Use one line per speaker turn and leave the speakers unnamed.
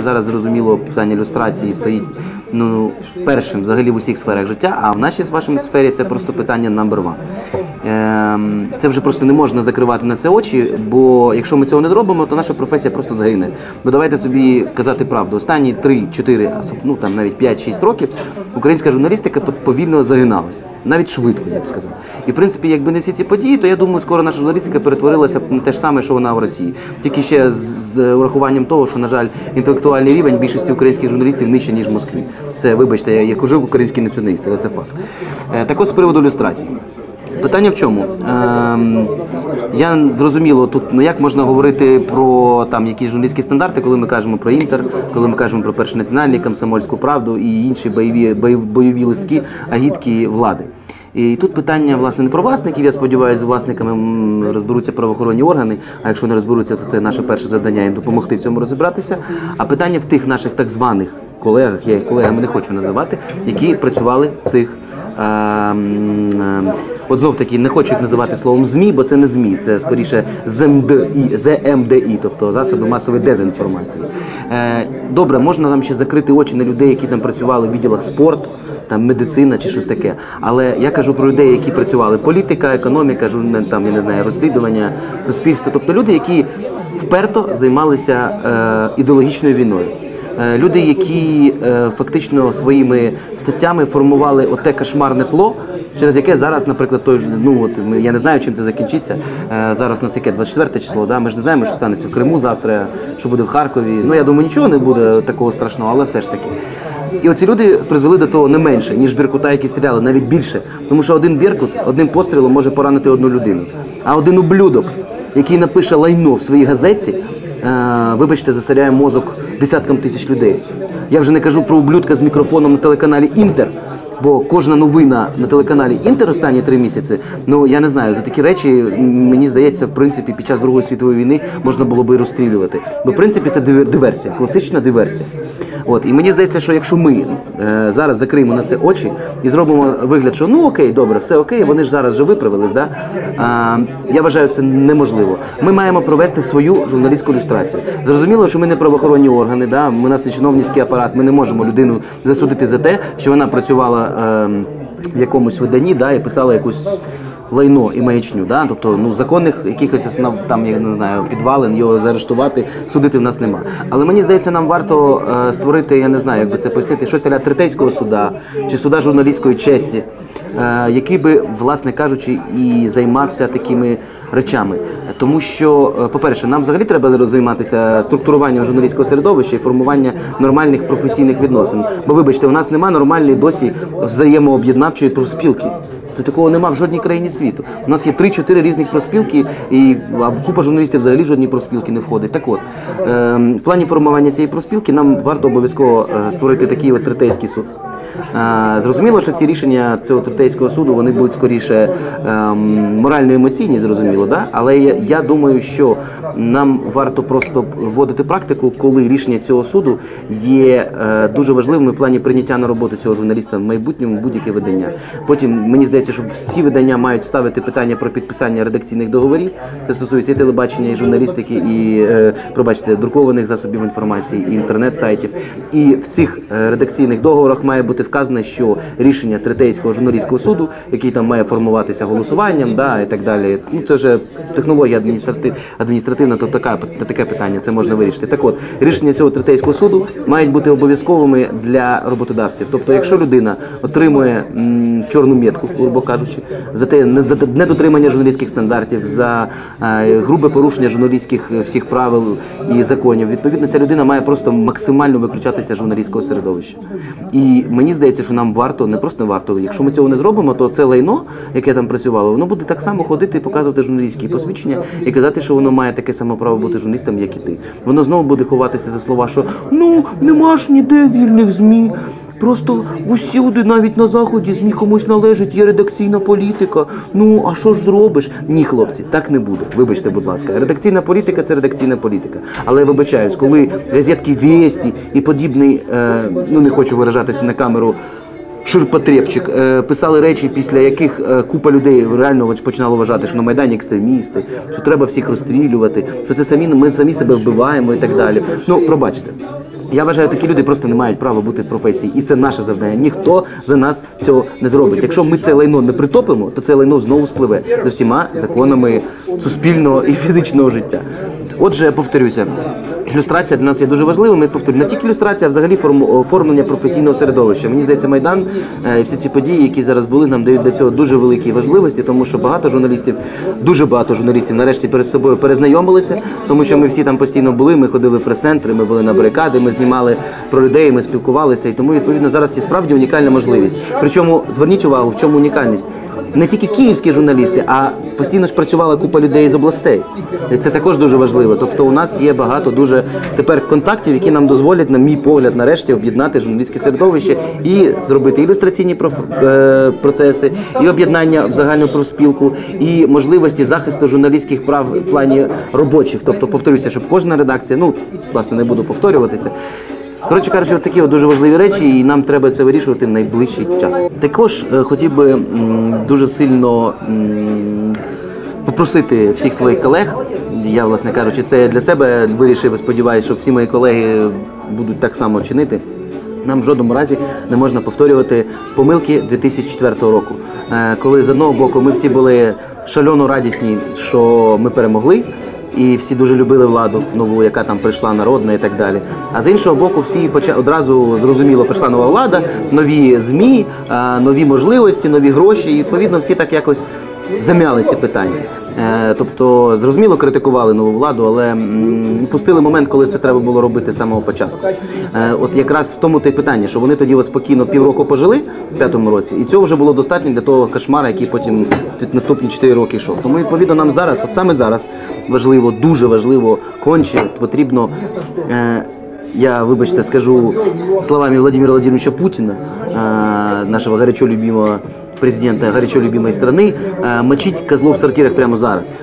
Зараз зрозуміло питання ілюстрації стоїть ну першим взагалі в усіх сферах життя. А в нашій з вашій сфері це просто питання number one. Ем, це вже просто не можна закривати на це очі, бо якщо ми цього не зробимо, то наша професія просто загине. Бо давайте собі казати правду. Останні 3-4, ну там навіть 5-6 років українська журналістика повільно загиналася, навіть швидко, я б сказав. І в принципі, якби не всі ці події, то я думаю, скоро наша журналістика перетворилася на те ж саме, що вона в Росії. Тільки ще з, з урахуванням того, що на жаль, інтелектуальний рівень більшості українських журналістів нижче ніж в Москві. Це вибачте, я уже український націоналіст, але це факт. Е, Так от з приводу ілюстрації. Питання в чому? Ем, я зрозуміло, тут ну як можна говорити про там якісь журналістські стандарти, коли ми кажемо про інтер, коли ми кажемо про перший національний, комсомольську правду і інші бойові бойові, листки, агітки влади. І тут питання власне не про власників. Я сподіваюся, з власниками розберуться правоохоронні органи. А якщо не розберуться, то це наше перше завдання їм допомогти в цьому розібратися. А питання в тих наших так званих колегах, я їх колегами не хочу називати, які працювали в цих. Ем, От знов таки не хочу їх називати словом ЗМІ, бо це не ЗМІ, це скоріше ЗМДІ, ЗМДІ, тобто засоби масової дезінформації. Е, добре, можна там ще закрити очі на людей, які там працювали в відділах спорту, там медицина чи щось таке. Але я кажу про людей, які працювали політика, економіка, журна, там я не знаю, розслідування, суспільство, тобто люди, які вперто займалися е, ідеологічною війною. Е, Люди, які е, фактично своїми статтями формували оте кошмарне тло, через яке зараз, наприклад, той ж, ну от я не знаю, чим це закінчиться. Е, Зараз нас яке 24 число, да? ми ж не знаємо, що станеться в Криму завтра, що буде в Харкові. Ну я думаю, нічого не буде такого страшного, але все ж таки. І оці люди призвели до того не менше, ніж Біркута, які стріляли, навіть більше. Тому що один Біркут одним пострілом може поранити одну людину. А один ублюдок, який напише лайно в своїй газеті, вибачте, засоряє мозок десяткам тисяч людей. Я вже не кажу про ублюдка з мікрофоном на телеканалі Інтер. Бо кожна новина на телеканалі Інтер останні три місяці, ну я не знаю, за такі речі мені здається, в принципі, під час Другої світової війни можна було би розстрілювати. Бо в принципі це диверсія, класична диверсія. От і мені здається, що якщо ми е, зараз закриємо на це очі і зробимо вигляд, що ну окей, добре, все окей, вони ж зараз вже виправились, да? а, я вважаю, це неможливо. Ми маємо провести свою журналістську ілюстрацію. Зрозуміло, що ми не правоохоронні органи, да? ми нас не чиновницький апарат, ми не можемо людину засудити за те, що вона працювала е, в якомусь виданні да, і писала якусь лайно і маячню. Да? Тобто ну, законних якихось там, я не знаю, підвалин, його заарештувати, судити в нас нема. Але мені здається, нам варто е, створити, я не знаю, як би це пояснити, щось для третейського суда чи суда журналістської честі, е, який би, власне кажучи, і займався такими речами. Тому що, е, по-перше, нам взагалі треба займатися структуруванням журналістського середовища і формування нормальних професійних відносин. Бо, вибачте, у нас немає нормальної досі взаємооб'єднавчої профспілки. Це такого нема в жодній країні світу. У нас є 3-4 різних проспілки, і а купа журналістів взагалі в жодні проспілки не входить. Так от, ем, в плані формування цієї проспілки нам варто обов'язково е, створити такий от третейський суд. Зрозуміло, що ці рішення цього третейського суду вони будуть скоріше ем, морально-емоційні, зрозуміло, да? але я, я думаю, що нам варто просто вводити практику, коли рішення цього суду є е, дуже важливими в плані прийняття на роботу цього журналіста в майбутньому будь-яке видання. Потім мені здається, що всі видання мають ставити питання про підписання редакційних договорів. Це стосується і телебачення, і журналістики, і е, пробачте, друкованих засобів інформації, і інтернет-сайтів. І в цих е, редакційних договорах має бути вказано, що рішення третейського журналістського суду, який там має формуватися голосуванням, да, і так далі. Ну це вже технологія адміністратив, адміністративна, то така таке питання, це можна вирішити. Так от рішення цього третейського суду мають бути обов'язковими для роботодавців. Тобто, якщо людина отримує м, чорну метку, грубо кажучи, за те не за недотримання журналістських стандартів, за е, грубе порушення журналістських е, всіх правил і законів, відповідно, ця людина має просто максимально виключатися журналістського середовища. І мені здається, що нам варто, не просто варто, якщо ми цього не зробимо, то це лайно, яке там працювало, воно буде так само ходити показувати журналістські посвідчення і казати, що воно має таке саме право бути журналістом, як і ти. Воно знову буде ховатися за слова, що ну нема ж ніде вільних змі. Просто усюди, навіть на заході, ЗМІ комусь належить, є редакційна політика. Ну а що ж зробиш? Ні, хлопці, так не буде. Вибачте, будь ласка. Редакційна політика це редакційна політика. Але вибачаюсь, коли газетки Вєсті і подібний, е, ну не хочу виражатися на камеру. Ширпотребчик е, писали речі, після яких е, купа людей реально починало вважати, що на майдані екстремісти, що треба всіх розстрілювати, що це самі ми самі себе вбиваємо і так далі. Ну пробачте. Я вважаю, такі люди просто не мають права бути в професії, і це наше завдання. Ніхто за нас цього не зробить. Якщо ми це лайно не притопимо, то це лайно знову спливе за всіма законами суспільного і фізичного життя. Отже, повторюся. Ілюстрація для нас є дуже важливою. Ми повторюю, не тільки ілюстрація, а взагалі форм- оформлення професійного середовища. Мені здається, майдан е, і всі ці події, які зараз були, нам дають для цього дуже великі важливості, тому що багато журналістів, дуже багато журналістів, нарешті перед собою перезнайомилися, тому що ми всі там постійно були. Ми ходили в прес-центри, ми були на барикади, ми знімали про людей, ми спілкувалися. І тому відповідно зараз є справді унікальна можливість. Причому зверніть увагу, в чому унікальність. Не тільки київські журналісти, а постійно ж працювала купа людей з областей. І це також дуже важливо. Тобто, у нас є багато дуже тепер контактів, які нам дозволять, на мій погляд, нарешті об'єднати журналістське середовище і зробити ілюстраційні е, процеси, і об'єднання в загальну профспілку, і можливості захисту журналістських прав в плані робочих. Тобто, повторюся, щоб кожна редакція, ну власне не буду повторюватися. Коротше кажучи, такі дуже важливі речі, і нам треба це вирішувати в найближчий час. Також е, хотів би дуже сильно попросити всіх своїх колег. Я, власне кажучи, це для себе вирішив і сподіваюся, що всі мої колеги будуть так само чинити. Нам в жодному разі не можна повторювати помилки 2004 року, Е, коли з одного боку ми всі були шальоно радісні, що ми перемогли. І всі дуже любили владу нову, яка там прийшла народна і так далі. А з іншого боку, всі поча... одразу зрозуміло, прийшла нова влада, нові змі, е, нові можливості, нові гроші. І відповідно всі так якось замяли ці питання. Е, Тобто, зрозуміло, критикували нову владу, але пустили момент, коли це треба було робити з самого початку. Е, От якраз в тому те питання, що вони тоді спокійно півроку пожили в п'ятому році, і цього вже було достатньо для того кошмара, який потім наступні 4 роки йшов. Тому відповідно нам зараз, от саме зараз, важливо, дуже важливо, конче потрібно. Е, я, вибачте, скажу словами Владимира Владимировича Путина, нашего горячо любимого президента, горячо любимой страны, э, мочить козлов в сортирах прямо зараз.